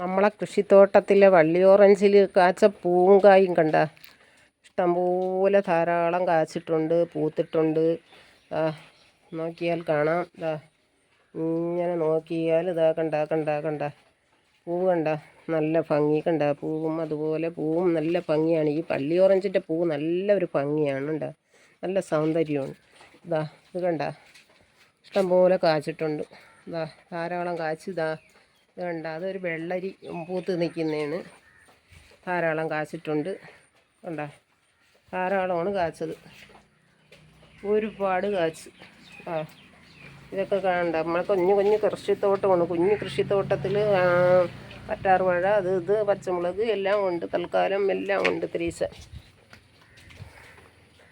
നമ്മളെ കൃഷിത്തോട്ടത്തിലെ വള്ളിയോറഞ്ചിൽ കാച്ച പൂവും കായും കണ്ട. ഇഷ്ടംപോലെ ധാരാളം കാച്ചിട്ടുണ്ട് പൂത്തിട്ടുണ്ട്. നോക്കിയാൽ കാണാം. ദാ ഇങ്ങനെ നോക്കിയാൽ ഇതാ കണ്ട കണ്ട കണ്ട. പൂവ് കണ്ട നല്ല ഭംഗി കണ്ട. പൂവും അതുപോലെ പൂവും നല്ല ഭംഗിയാണ്. ഈ പള്ളി ഓറഞ്ചിന്റെ പൂ നല്ല ഒരു ഭംഗിയാണ് കണ്ട. നല്ല സൗന്ദര്യമാണ്. ഇതാ ഇത് കണ്ട. ഇഷ്ടംപോലെ കാച്ചിട്ടുണ്ട്. ഇതാ ധാരാളം കാച്ച് കണ്ട അതൊരു വെള്ളരി പൂത്ത് നിൽക്കുന്നതാണ്. ധാരാളം കാച്ചിട്ടുണ്ട്. കണ്ട? ധാരാളമാണ് കാച്ചത്. ഒരുപാട് കാച്ച്. ആ ഇതൊക്കെ കാണണ്ട നമ്മളെ കുഞ്ഞു കുഞ്ഞു കൃഷിത്തോട്ടമാണ്. കുഞ്ഞു കൃഷിത്തോട്ടത്തിൽ പറ്റാറ് വാഴ അത് ഇത് പച്ചമുളക് എല്ലാം ഉണ്ട്. തൽക്കാലം എല്ലാം ഉണ്ട് ത്രീസ.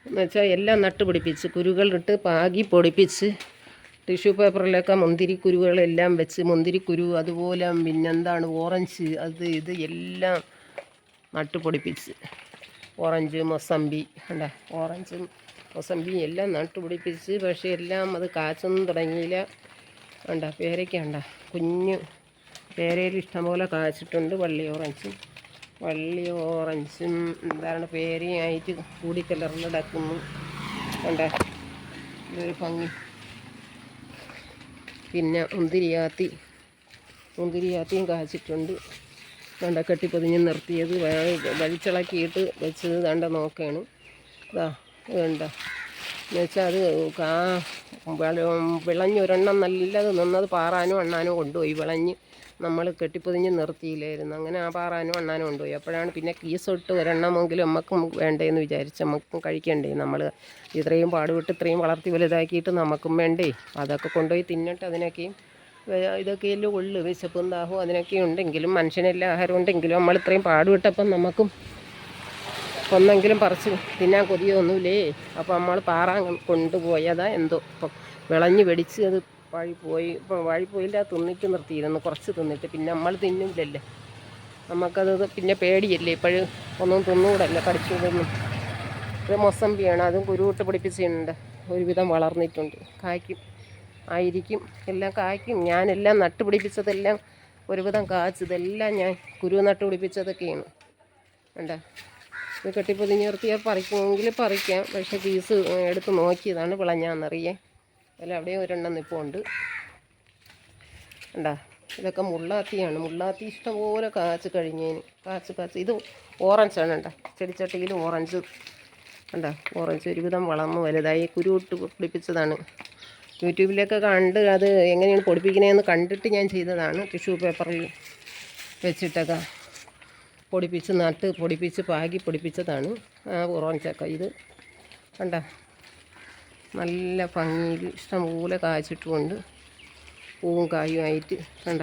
എന്നുവെച്ചാൽ എല്ലാം നട്ടുപിടിപ്പിച്ച് കുരുകളിട്ട് പാകി പൊടിപ്പിച്ച് ടിഷ്യൂ പേപ്പറിലൊക്കെ മുന്തിരിക്കുരുവുകളെല്ലാം വെച്ച് മുന്തിരിക്കുരു അതുപോലെ പിന്നെന്താണ് ഓറഞ്ച് അത് ഇത് എല്ലാം നട്ടുപൊടിപ്പിച്ച്. ഓറഞ്ച് മൊസമ്പി അല്ല ഓറഞ്ചും മൊസമ്പി എല്ലാം നട്ടുപിടിപ്പിച്ച് പക്ഷേ എല്ലാം അത് കാച്ചൊന്നും തുടങ്ങിയില്ല. ഉണ്ട പേരയ്ക്ക കണ്ട? കുഞ്ഞ് പേരയിൽ ഇഷ്ടംപോലെ കാച്ചിട്ടുണ്ട് വള്ളി ഓറഞ്ചും. വള്ളി ഓറഞ്ചും എന്താണ് പേരയായിട്ട് കൂടിക്കലർന്ന് കിടക്കുന്നു കണ്ട? ഇതൊരു ഭംഗി. പിന്നെ മുന്തിരിയാത്തി. മുന്തിരിയാത്തിയും കാച്ചിട്ടുണ്ട്. ദണ്ട കെട്ടിപ്പൊതിഞ്ഞ് നിർത്തിയത്. വലിച്ചിളക്കിയിട്ട് വെച്ചത് ദണ്ട നോക്കുകയാണ് ഇതാ വേണ്ട എന്നുവെച്ചാൽ അത് കാ വിള- വിളഞ്ഞൊരെണ്ണം നല്ലത് നിന്നത് പാറാനും അണ്ണാനും കൊണ്ടുപോയി. വിളഞ്ഞ് നമ്മൾ കെട്ടിപ്പൊതിഞ്ഞ് നിർത്തിയില്ലായിരുന്നു. അങ്ങനെ ആ പാറാനും അണ്ണാനും കൊണ്ടുപോയി. അപ്പോഴാണ് പിന്നെ കീസൊട്ട് ഒരെണ്ണമെങ്കിലും നമുക്കും വേണ്ടേന്ന് വിചാരിച്ച് നമുക്കും കഴിക്കണ്ടേ. നമ്മൾ ഇത്രയും പാടുപെട്ട് ഇത്രയും വളർത്തി വലുതാക്കിയിട്ട് നമുക്കും വേണ്ടേ. അതൊക്കെ കൊണ്ടുപോയി തിന്നിട്ട് അതിനൊക്കെയും ഇതൊക്കെയല്ലേ ഉള്ളു. വിശപ്പും ദാഹവും അതിനൊക്കെ ഉണ്ടെങ്കിലും മനുഷ്യനെല്ലാം ആഹാരം ഉണ്ടെങ്കിലും നമ്മൾ ഇത്രയും പാടുപെട്ടപ്പം നമുക്കും ഒന്നെങ്കിലും പറിച്ച് തിന്നാൻ കൊതിയൊന്നുമില്ലേ? അപ്പോൾ നമ്മൾ പാറ കൊണ്ടുപോയതാ എന്തോ. ഇപ്പം വിളഞ്ഞ് വെടിച്ച് അത് വഴി പോയി. ഇപ്പം വഴി പോയില്ല തിന്നിട്ട് നിർത്തിയിരുന്നു. കുറച്ച് തിന്നിട്ട് പിന്നെ നമ്മൾ തിന്നില്ലല്ലേ? നമുക്കത് പിന്നെ പേടിയല്ലേ? ഇപ്പോഴും ഒന്നും തിന്നുകൂടല്ല കടിച്ചുകൂടൊന്നും ഒരു മൊസമ്പിയാണ്. അതും കുരുവിട്ട് പിടിപ്പിച്ചിട്ടുണ്ട്. ഒരുവിധം വളർന്നിട്ടുണ്ട്. കായ്ക്കും. ആയിരിക്കും. എല്ലാം കായ്ക്കും. ഞാനെല്ലാം നട്ടുപിടിപ്പിച്ചതെല്ലാം ഒരുവിധം കാച്ചതെല്ലാം ഞാൻ കുരു നട്ടുപിടിപ്പിച്ചതൊക്കെയാണ് വേണ്ട ഇത് കെട്ടിപ്പൊതിഞ്ഞ് നിർത്തിയാൽ പറിക്കുമെങ്കിൽ പറിക്കാം. പക്ഷേ പീസ് എടുത്ത് നോക്കിയതാണ് വിളഞ്ഞാന്നറിയേ. അതിൽ അവിടെയും ഒരെണ്ണം നിപ്പുണ്ട്. കണ്ടാ ഇതൊക്കെ മുള്ളാത്തിയാണ്. മുള്ളാത്തി ഇഷ്ടംപോലെ കാച്ച് കഴിഞ്ഞേന്. കാച്ച് കാച്ച്. ഇത് ഓറഞ്ചാണ് കണ്ട. ചെടിച്ചട്ടിയിൽ ഓറഞ്ച്. കണ്ട ഓറഞ്ച് ഒരുവിധം വളർന്ന്. വലുതായി കുരുവിട്ട് പിടിപ്പിച്ചതാണ്. യൂട്യൂബിലൊക്കെ കണ്ട് അത് എങ്ങനെയാണ് പൊടിപ്പിക്കണതെന്ന് കണ്ടിട്ട് ഞാൻ ചെയ്തതാണ്. ടിഷ്യൂ പേപ്പറിൽ വെച്ചിട്ടൊക്കെ. പൊടിപ്പിച്ച് നട്ട് പൊടിപ്പിച്ച് പാകി പൊടിപ്പിച്ചതാണ്. ആ ഓറഞ്ചൊക്കെ ഇത് കണ്ട? നല്ല ഭംഗിയിൽ ഇഷ്ടംപോലെ കാച്ചിട്ടുമുണ്ട് പൂവും കായും ആയിട്ട്. കണ്ട?